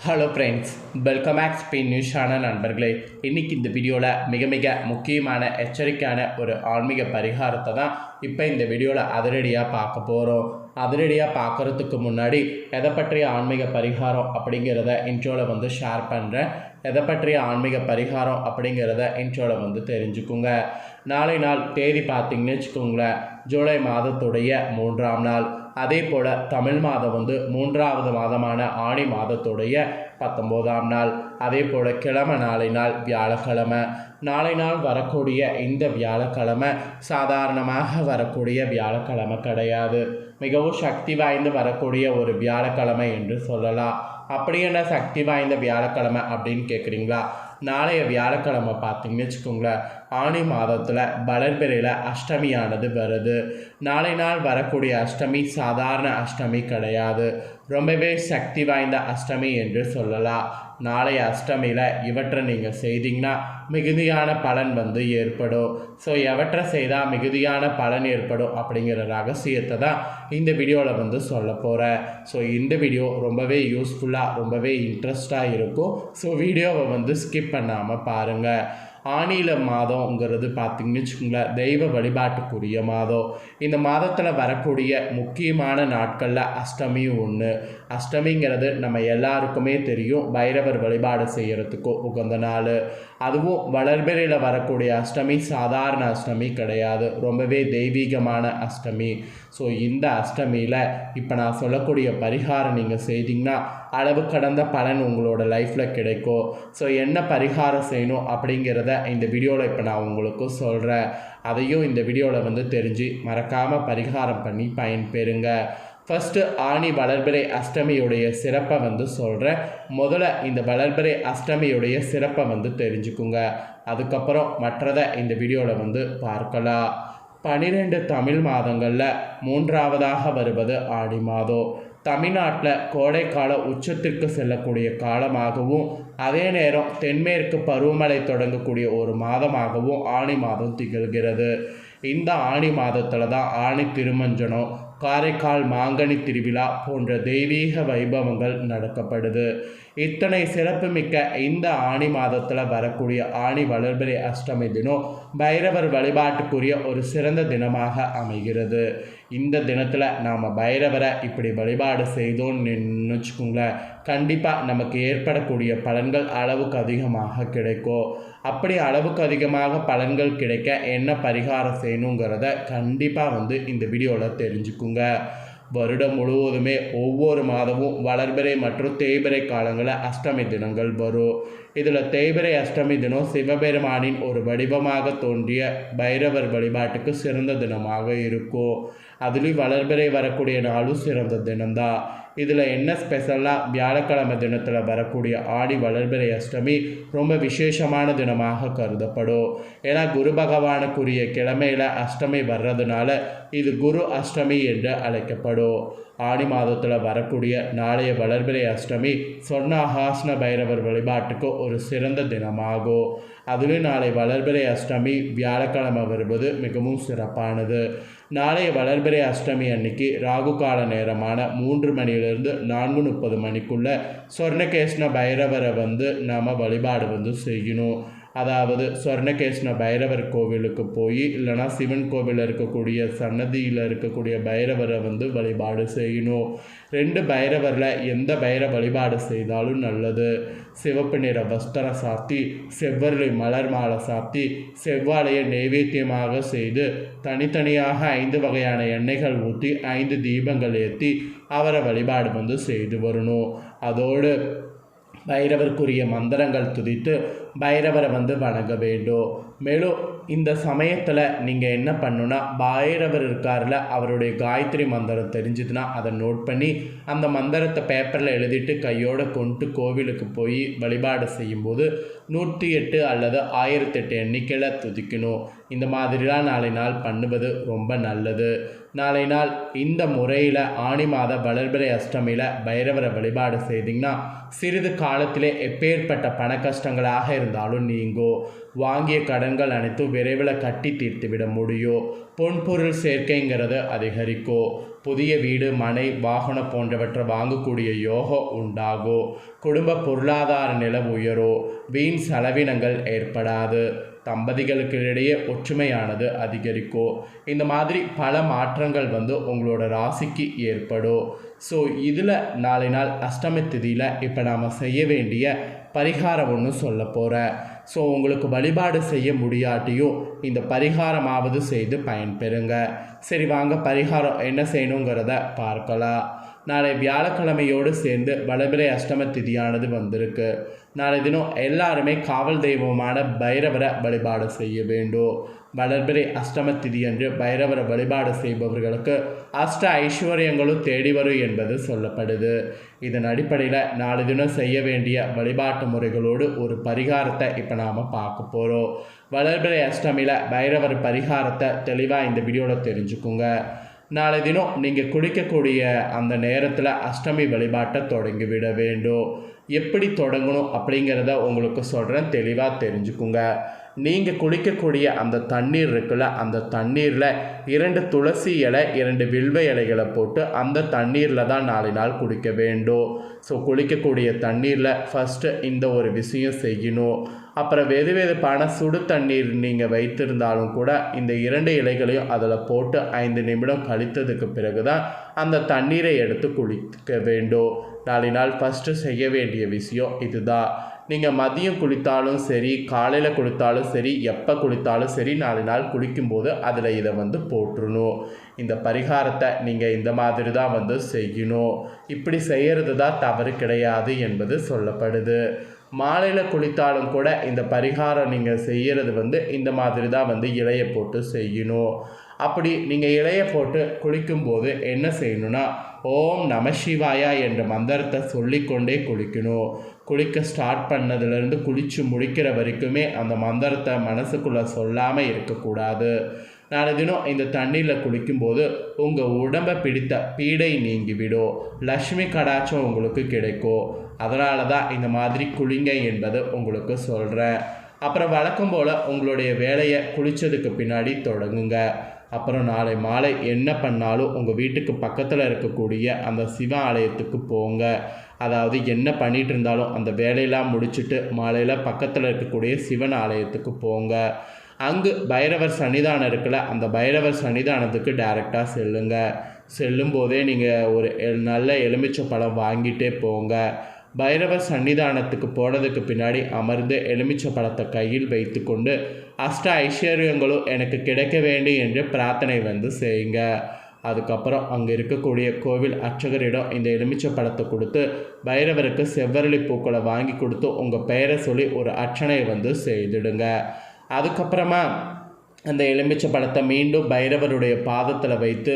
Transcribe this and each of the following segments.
Hello friends welcome back Spain நியூஸான நண்பர்களே. இன்றைக்கி இந்த வீடியோவில் மிக மிக முக்கியமான எச்சரிக்கையான ஒரு ஆன்மீக பரிகாரத்தை தான் இப்போ இந்த வீடியோவில் அதிரடியாக பார்க்க போகிறோம் அதிரடியாக பார்க்குறதுக்கு முன்னாடி எதை பற்றிய ஆன்மீக பரிகாரம் அப்படிங்கிறத இன்ட்ரோவில் வந்து ஷேர் பண்ணுறேன் எதை பற்றிய ஆன்மீக பரிகாரம் அப்படிங்கிறத இன்ட்ரோவில் வந்து தெரிஞ்சுக்குங்க. நாளை நாள் தேதி பார்த்தீங்கன்னு வச்சுக்கோங்களேன் ஜூலை மாதத்துடைய மூன்றாம் நாள். அதே போல் தமிழ் மாதம் வந்து மூன்றாவது மாதமான ஆணி மாதத்துடைய பத்தொம்போதாம் நாள். அதே போல் கிழமை நாளை நாள் வியாழக்கிழமை. நாளை நாள் வரக்கூடிய இந்த வியாழக்கிழமை சாதாரணமாக வரக்கூடிய வியாழக்கிழமை கிடையாது. மிகவும் சக்தி வாய்ந்து வரக்கூடிய ஒரு வியாழக்கிழமை என்று சொல்லலாம். அப்படி என்ன சக்தி வாய்ந்த வியாழக்கிழமை அப்படின்னு கேட்குறீங்களா நாளைய வியாழக்கிழமை பார்த்தீங்கன்னு வச்சுக்கோங்களேன். ஆணி மாதத்தில் வளர்பிறையில் அஷ்டமியானது வருது. நாளை நாள் வரக்கூடிய அஷ்டமி சாதாரண அஷ்டமி கிடையாது. ரொம்பவே சக்தி வாய்ந்த அஷ்டமி என்று சொல்லலாம். நாளைய அஷ்டமியில் இவற்றை நீங்கள் செய்தீங்கன்னா மிகுதியான பலன் வந்து ஏற்படும். ஸோ எவற்றை செய்தால் மிகுதியான பலன் ஏற்படும் அப்படிங்கிற ரகசியத்தை தான் இந்த வீடியோவில் வந்து சொல்ல போகிறேன் ஸோ இந்த வீடியோ ரொம்பவே யூஸ்ஃபுல்லாக ரொம்பவே இன்ட்ரெஸ்டாக இருக்கும். ஸோ வீடியோவை வந்து ஸ்கிப் பண்ணாமல் பாருங்கள் ஆணில மாதங்கிறது பார்த்திங்கன்னு வச்சுக்கோங்களேன் தெய்வ வழிபாட்டுக்குரிய மாதம். இந்த மாதத்தில் வரக்கூடிய முக்கியமான நாட்களில் அஷ்டமியும் ஒன்று அஷ்டமிங்கிறது நம்ம எல்லாருக்குமே தெரியும். பைரவர் வழிபாடு செய்கிறதுக்கு உகந்த நாள். அதுவும் வளர்பிறையில் வரக்கூடிய அஷ்டமி சாதாரண அஷ்டமி கிடையாது. ரொம்பவே தெய்வீகமான அஷ்டமி. ஸோ இந்த அஷ்டமியில் இப்போ நான் சொல்லக்கூடிய பரிகாரம் நீங்கள் செய்தீங்கன்னா அளவு கடந்த பலன் உங்களோட லைஃப்பில் கிடைக்கும். ஸோ என்ன பரிகாரம் செய்யணும் அப்படிங்கிறத இந்த வீடியோவில் இப்போ நான் உங்களுக்கு சொல்கிறேன் அதையும் இந்த வீடியோவில் வந்து தெரிஞ்சு மறக்காமல் பரிகாரம் பண்ணி பயன்பெறுங்க. ஃபஸ்ட்டு ஆணி வளர்பிறை அஷ்டமியுடைய சிறப்பை வந்து சொல்கிறேன் முதல்ல இந்த வளர்பிறை அஷ்டமியுடைய சிறப்பை வந்து தெரிஞ்சுக்குங்க. அதுக்கப்புறம் மற்றதை இந்த வீடியோவில் வந்து பார்க்கலாம். பனிரெண்டு தமிழ் மாதங்களில் மூன்றாவதாக வருவது ஆடி மாதம். தமிழ்நாட்டில் கோடைக்கால உச்சத்திற்கு செல்லக்கூடிய காலமாகவும் அதே நேரம் தென்மேற்கு பருவமழை தொடங்கக்கூடிய ஒரு மாதமாகவும் ஆணி மாதம் திகழ்கிறது. இந்த ஆணி மாதத்தில் தான் ஆணி திருமஞ்சனம் காரைக்கால் மாங்கனி திருவிழா போன்ற தெய்வீக வைபவங்கள் நடக்கப்படுது. இத்தனை சிறப்புமிக்க இந்த ஆணி மாதத்தில் வரக்கூடிய ஆணி வளர்பிறை அஷ்டமி தினம் பைரவர் வழிபாட்டுக்குரிய ஒரு சிறந்த தினமாக அமைகிறது. இந்த தினத்தில் நாம் பைரவரை இப்படி வழிபாடு செய்தோம்னு வச்சுக்கோங்களேன் கண்டிப்பாக நமக்கு ஏற்படக்கூடிய பலன்கள் அளவுக்கு அதிகமாக கிடைக்கும். அப்படி அளவுக்கு அதிகமாக பலன்கள் கிடைக்க என்ன பரிகாரம் செய்யணுங்கிறத கண்டிப்பாக வந்து இந்த வீடியோவில் தெரிஞ்சுக்குங்க. வருடம் முழுவதுமே ஒவ்வொரு மாதமும் வளர்பிறை மற்றும் தேய்பிறை காலங்களில் அஷ்டமி தினங்கள் வரும். இதில் தேய்பிறை அஷ்டமி தினம் சிவபெருமானின் ஒரு வடிவமாக தோன்றிய பைரவர் வழிபாட்டுக்கு சிறந்த தினமாக இருக்கும். அதுலேயும் வளர்பிறை வரக்கூடிய நாளும் சிறந்த தினம்தான் இதில் என்ன ஸ்பெஷலாக வியாழக்கிழமை தினத்தில் வரக்கூடிய ஆடி வளர்பிறை அஷ்டமி ரொம்ப விசேஷமான தினமாக கருதப்படும். ஏன்னா குரு பகவானுக்குரிய கிழமையில் அஷ்டமி வர்றதுனால இது குரு அஷ்டமி என்று அழைக்கப்படும். ஆடி மாதத்தில் வரக்கூடிய நாளைய வளர்பிறை அஷ்டமி சொன்ன பைரவர் வழிபாட்டுக்கு ஒரு சிறந்த தினமாகும். அதுலேயும் நாளை வளர்பிறை அஷ்டமி வியாழக்கிழமை வருவது மிகவும் சிறப்பானது. நாளைய வளர்பிறை அஷ்டமி அன்னைக்கு ராகு கால நேரமான மூன்று மணியிலிருந்து நான்கு முப்பது மணிக்குள்ளே சொர்ணகேஷ்ண பைரவரை வந்து நாம் வழிபாடு வந்து செய்யணும். அதாவது சொர்ணகேஷ்ண பைரவர் கோவிலுக்கு போய் இல்லைனா சிவன் கோவிலில் இருக்கக்கூடிய சன்னதியில் இருக்கக்கூடிய பைரவரை வந்து வழிபாடு செய்யணும். ரெண்டு பைரவரில் எந்த பைர வழிபாடு செய்தாலும் நல்லது. சிவப்பு நிற வஸ்திரம் சாத்தி செவ்வரளி மலர் மாலை சாத்தி செவ்வாழையை நைவேத்தியமாக செய்து தனித்தனியாக ஐந்து வகையான எண்ணெய்கள் ஊற்றி ஐந்து தீபங்கள் ஏற்றி அவரை வழிபாடு வந்து செய்து வரணும். அதோடு பைரவருக்குரிய மந்திரங்கள் துதித்து பைரவரை வந்து வணங்க வேண்டும். மேலும் இந்த சமயத்தில் நீங்கள் என்ன பண்ணுன்னா பைரவர் இருக்கார்ல அவருடைய காயத்ரி மந்திரம் தெரிஞ்சுதுன்னா அதை நோட் பண்ணி அந்த மந்திரத்தை பேப்பரில் எழுதிட்டு கையோடு கொண்டு கோவிலுக்கு போய் வழிபாடு செய்யும்போது நூற்றி எட்டு அல்லது ஆயிரத்தெட்டு எண்ணிக்கையில் துதிக்கணும். இந்த மாதிரிலாம் நாளை நாள் பண்ணுவது ரொம்ப நல்லது. நாளை நாள் இந்த முறையில் ஆணி மாத வளர்பிறை அஷ்டமியில் பைரவரை வழிபாடு செய்தீங்கன்னா சிறிது காலத்திலே எப்பேற்பட்ட பண கஷ்டங்களாக இருந்தாலும் நீங்கோ வாங்கிய கடன்கள் அனைத்தும் விரைவில் கட்டி தீர்த்து விட முடியும். பொன்பொருள் சேர்க்கைங்கிறது அதிகரிக்கும் புதிய வீடு மனை வாகனம் போன்றவற்றை வாங்கக்கூடிய யோகம் உண்டாகும் குடும்ப பொருளாதார நிலை உயரும் வீண் செலவினங்கள் ஏற்படாது தம்பதிகளுக்கு இடையே ஒற்றுமையானது அதிகரிக்கும் இந்த மாதிரி பல மாற்றங்கள் வந்து உங்களோட ராசிக்கு ஏற்படும் ஸோ இதில் நாளை நாள் அஷ்டமி திதியில் இப்போ நாம் செய்ய வேண்டிய பரிகாரம் ஒன்று சொல்ல போகிறேன் ஸோ உங்களுக்கு வழிபாடு செய்ய முடியாட்டியும் இந்த பரிகாரமாவது செய்து பயன்பெறுங்க சரி வாங்க பரிகாரம் என்ன செய்யணுங்கிறத பார்க்கலாம். நாளை வியாழக்கிழமையோடு சேர்ந்து வளபிரை அஷ்டம திதியானது வந்திருக்கு. நாளை தினம் எல்லாருமே காவல் தெய்வமான பைரவரை வழிபாடு செய்ய வேண்டும். வளர்பிறை அஷ்டம திதி அன்று பைரவரை வழிபாடு செய்பவர்களுக்கு அஷ்ட ஐஸ்வர்யங்களும் தேடி வரும் என்பது சொல்லப்படுது. இதன் அடிப்படையில் நாலு தினம் செய்ய வேண்டிய வழிபாட்டு முறைகளோடு ஒரு பரிகாரத்தை இப்போ நாம் பார்க்க போகிறோம் வளர்பிறை அஷ்டமியில் பைரவர் பரிகாரத்தை தெளிவாக இந்த வீடியோவில் தெரிஞ்சுக்குங்க. நாளை தினம் நீங்கள் குளிக்கக்கூடிய அந்த நேரத்தில் அஷ்டமி வழிபாட்டை தொடங்கிவிட வேண்டும். எப்படி தொடங்கணும் அப்படிங்கிறத உங்களுக்கு சொல்கிறேன் தெளிவாக தெரிஞ்சுக்குங்க. நீங்கள் குளிக்கக்கூடிய அந்த தண்ணீர் இருக்குல்ல அந்த தண்ணீரில் இரண்டு துளசி இலை இரண்டு வில்வ இலைகளை போட்டு அந்த தண்ணீரில் தான் நாளை நாள் குடிக்க வேண்டும். ஸோ குளிக்கக்கூடிய தண்ணீரில் ஃபஸ்ட்டு இந்த ஒரு விஷயம் செய்யணும். அப்புறம் வெது வெதுப்பான சுடு தண்ணீர் நீங்கள் வைத்திருந்தாலும் கூட இந்த இரண்டு இலைகளையும் அதில் போட்டு ஐந்து நிமிடம் கழித்ததுக்கு பிறகு தான் அந்த தண்ணீரை எடுத்து குளிக்க வேண்டும். நாளை நாள் ஃபஸ்ட்டு செய்ய வேண்டிய விஷயம் இதுதான். நீங்கள் மதியம் குளித்தாலும் சரி காலையில் குளித்தாலும் சரி எப்போ குளித்தாலும் சரி நாலு நாள் குளிக்கும்போது அதில் இதை வந்து போட்டுருணும் இந்த பரிகாரத்தை நீங்கள் இந்த மாதிரி தான் வந்து செய்யணும். இப்படி செய்கிறது தான் தவறு கிடையாது என்பது சொல்லப்படுது. மாலையில் குளித்தாலும் கூட இந்த பரிகாரம் நீங்கள் செய்கிறது வந்து இந்த மாதிரி தான் வந்து இலையை போட்டு செய்யணும். அப்படி நீங்கள் இலையை போட்டு குளிக்கும்போது என்ன செய்யணும்னா ஓம் நம சிவாயா என்ற மந்திரத்தை சொல்லிக்கொண்டே குளிக்கணும். குளிக்க ஸ்டார்ட் பண்ணதுலேருந்து குளித்து முடிக்கிற வரைக்குமே அந்த மந்திரத்தை மனசுக்குள்ளே சொல்லாமல் இருக்கக்கூடாது. நாளை தினம் இந்த தண்ணியில் குளிக்கும்போது உங்கள் உடம்பை பிடித்த பீடை நீங்கிவிடும் லக்ஷ்மி கடாச்சம் உங்களுக்கு கிடைக்கும். அதனால தான் இந்த மாதிரி குளிங்க என்பது உங்களுக்கு சொல்கிறேன் அப்புறம் வழக்கம் போல் உங்களுடைய வேலையை குளித்ததுக்கு பின்னாடி தொடங்குங்க. அப்புறம் நாளை மாலை என்ன பண்ணாலும் உங்கள் வீட்டுக்கு பக்கத்தில் இருக்கக்கூடிய அந்த சிவ ஆலயத்துக்கு போங்க. அதாவது என்ன பண்ணிகிட்டு இருந்தாலும் அந்த வேலையெல்லாம் முடிச்சுட்டு மாலையில் பக்கத்தில் இருக்கக்கூடிய சிவன் ஆலயத்துக்கு போங்க. அங்கு பைரவர் சன்னிதானம் இருக்குல்ல அந்த பைரவர் சன்னிதானத்துக்கு டைரெக்டாக செல்லுங்க. செல்லும் போதே நீங்கள் ஒரு நல்ல எலுமிச்சை பழம் வாங்கிட்டே போங்க. பைரவர் சன்னிதானத்துக்கு போனதுக்கு பின்னாடி அமர்ந்து எலுமிச்சை பழத்தை கையில் வைத்து கொண்டு அஷ்ட ஐஸ்வர்யங்களும் எனக்கு கிடைக்க வேண்டும் என்று பிரார்த்தனை வந்து செய்யுங்க. அதுக்கப்புறம் அங்கே இருக்கக்கூடிய கோவில் அர்ச்சகரிடம் இந்த எலுமிச்சை பழத்தை கொடுத்து பைரவருக்கு செவ்வரளி பூக்களை வாங்கி கொடுத்து உங்கள் பெயரை சொல்லி ஒரு அர்ச்சனை வந்து செய்துடுங்க. அதுக்கப்புறமா அந்த எலுமிச்சை பழத்தை மீண்டும் பைரவருடைய பாதத்தில் வைத்து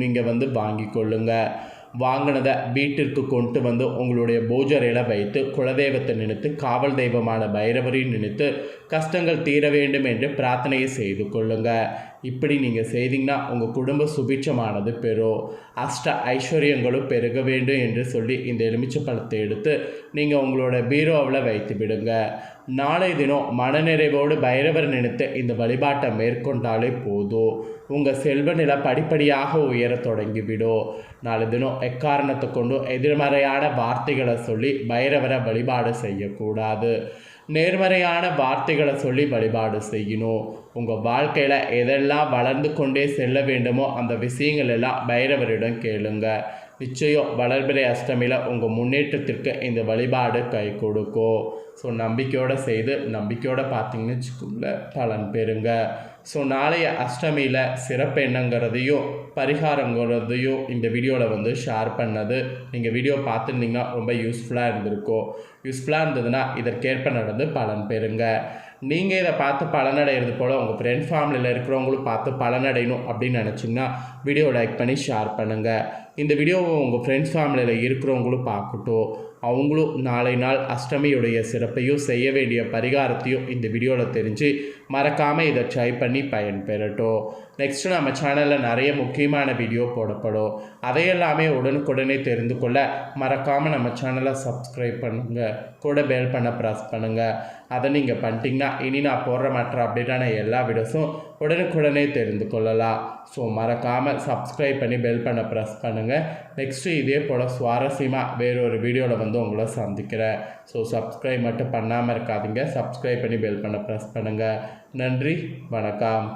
நீங்கள் வந்து வாங்கி கொள்ளுங்கள் வாங்கினதை வீட்டிற்கு கொண்டு வந்து உங்களுடைய பூஜரையில் வைத்து குலதெய்வத்தை நினைத்து காவல் தெய்வமான பைரவரையும் நினைத்து கஷ்டங்கள் தீர வேண்டும் என்று பிரார்த்தனையை செய்து கொள்ளுங்கள் இப்படி நீங்கள் செய்தீங்கன்னா உங்கள் குடும்ப சுபிட்சமானது பெறும். அஷ்ட ஐஸ்வர்யங்களும் பெருக வேண்டும் என்று சொல்லி இந்த எலுமிச்சை பழத்தை எடுத்து நீங்கள் உங்களோட பீரோவில் வைத்து விடுங்க. நாளை தினம் மனநிறைவோடு பைரவர் நினைத்து இந்த வழிபாட்டை மேற்கொண்டாலே போதும். உங்கள் செல்வ நிலை படிப்படியாக உயர தொடங்கிவிடும். நாளை தினம் எக்காரணத்தை கொண்டும் எதிர்மறையான வார்த்தைகளை சொல்லி பைரவரை வழிபாடு செய்யக்கூடாது. நேர்மறையான வார்த்தைகளை சொல்லி வழிபாடு செய்யணும். உங்கள் வாழ்க்கையில் எதெல்லாம் வளர்ந்து கொண்டே செல்ல வேண்டுமோ அந்த விஷயங்கள் எல்லாம் பைரவரிடம் கேளுங்க. நிச்சயம் வளர்பிறை அஷ்டமியில் உங்கள் முன்னேற்றத்திற்கு இந்த வழிபாடு கை கொடுக்கும். ஸோ நம்பிக்கையோடு செய்து நம்பிக்கையோடு பார்த்தீங்கன்னு வச்சுக்கோங்களேன் பலன் பெறுங்க. ஸோ நாளைய அஷ்டமியில் சிறப்பு என்னங்கிறதையும் பரிகாரங்கிறதையும் இந்த வீடியோவில் வந்து ஷேர் பண்ணது. நீங்கள் வீடியோ பார்த்துருந்தீங்கன்னா ரொம்ப யூஸ்ஃபுல்லாக இருந்திருக்கும். யூஸ்ஃபுல்லாக இருந்ததுன்னா இதற்கேற்ப நடந்து பலன் பெறுங்க. நீங்கள் இதை பார்த்து பலனடைகிறது போல் உங்கள் ஃப்ரெண்ட் ஃபேமிலியில் இருக்கிறவங்களும் பார்த்து பலனடையணும் அப்படின்னு நினச்சிங்கன்னா வீடியோ லைக் பண்ணி ஷேர் பண்ணுங்கள் இந்த வீடியோவை உங்கள் ஃப்ரெண்ட்ஸ் ஃபேமிலியில் இருக்கிறவங்களும் பார்க்கட்டும். அவங்களும் நாளை நாள் அஷ்டமியுடைய சிறப்பையும் செய்ய வேண்டிய பரிகாரத்தையும் இந்த வீடியோவில் தெரிஞ்சு மறக்காமல் இதை ட்ரை பண்ணி பயன்பெறட்டும். நெக்ஸ்ட்டு நம்ம சேனலில் நிறைய முக்கியமான வீடியோ போடப்படும். அதையெல்லாமே உடனுக்குடனே தெரிந்து கொள்ள மறக்காமல் நம்ம சேனலை சப்ஸ்கிரைப் பண்ணுங்கள் கூட பெல் பண்ண ப்ரெஸ் பண்ணுங்கள் அதை நீங்கள் பண்ணிட்டீங்கன்னா இனி நான் போடுற மற்ற அப்டேட்டான எல்லா வீடியோஸும் உடனுக்குடனே தெரிந்து கொள்ளலாம். ஸோ மறக்காமல் சப்ஸ்கிரைப் பண்ணி பெல் பண்ண ப்ரெஸ் பண்ணுங்கள் நெக்ஸ்ட்டு இதே போல் சுவாரஸ்யமாக வேறொரு வீடியோவில் வந்து உங்களை சந்திக்கிறேன். ஸோ சப்ஸ்கிரைப் மட்டும் பண்ணாமல் இருக்காதீங்க. சப்ஸ்கிரைப் பண்ணி பெல் பண்ண ப்ரெஸ் பண்ணுங்கள் நன்றி. வணக்கம்.